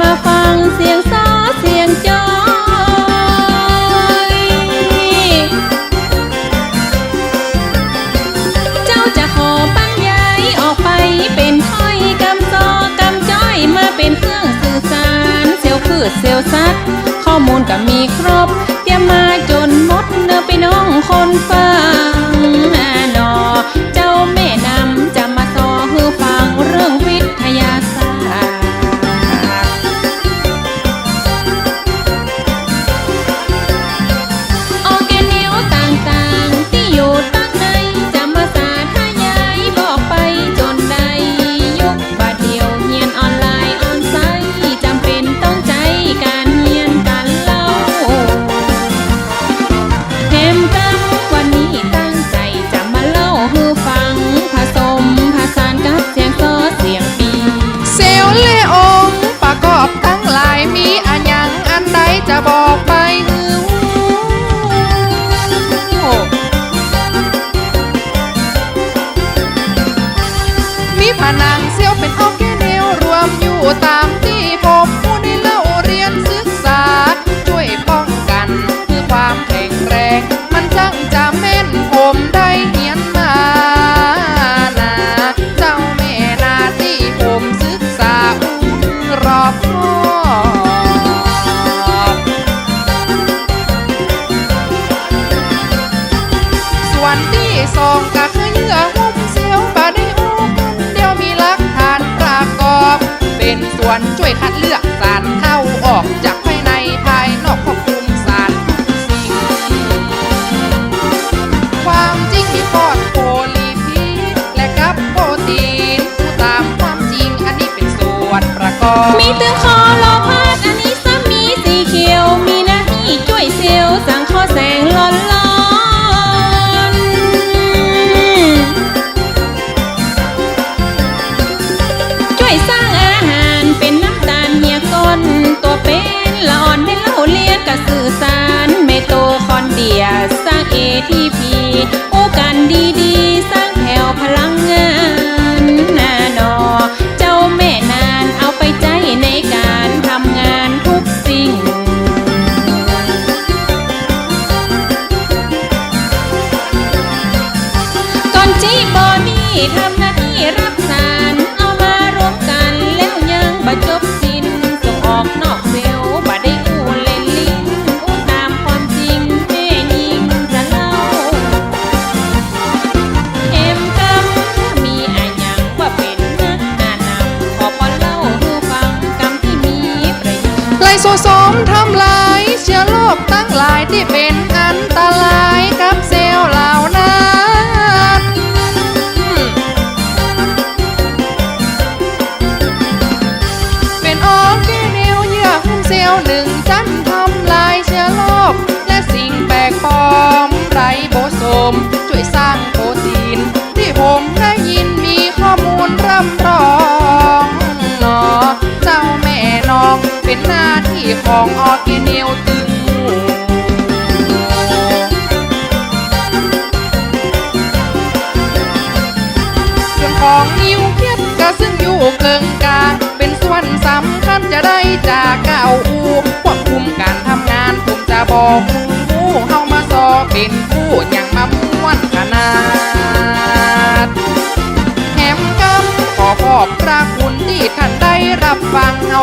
มาฟังเสียงซอเสียงจอยเจ้าจะขอปังย้ยออกไปเป็นถ้อยกำซอกำจ้อยมาเป็นเครื่องสื่อสารเซลพืชเซลซัดข้อมูลก็มีครบเตรียมมาจนหมดเนอไปน้องคนเฟ้อ นางเซียวเป็นออร์แกนิวรวมอยู่ตา วยคัดเลือกสารเข้าออกจากภายในภายนอกควบคุมสารสิ่ง ความจริงที่ปอดโพลีพีและกับโปรตีนผู้ตามความจริงอันนี้เป็นส่วนประกอบ มีตึงคอโลพาดอันนี้ซ้ำมีสีเขียว มีหน้าที่ช่วยเซลล์สังข้อแสงร้อนสร้าง สานเมโตคอนเดียสร้างเอทีพีโอกันดีดีสร้างแถวพลังงานนานอ เจ้าแม่นานเอาไปใจในการทำงานทุกสิ่ง ก่อนจีบอนี่ทำ สมทำลายเชื้อโรคตั้งหลายที่เป็น ของออร์แกนิวตึงเรื่องของนิวเพียบกะซึ่งอยู่เกิงกา เป็นส่วนสำคัญจะได้จากเก่าอูควบคุมการทำงานผมจะบอกคู่เฮามาสอเป็นคู่อย่างมาม้วนขนาดแหมกำขอขอบพระคุณที่ท่านได้รับฟังเอา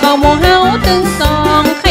เข้าหมูเฮาตึงสองใคร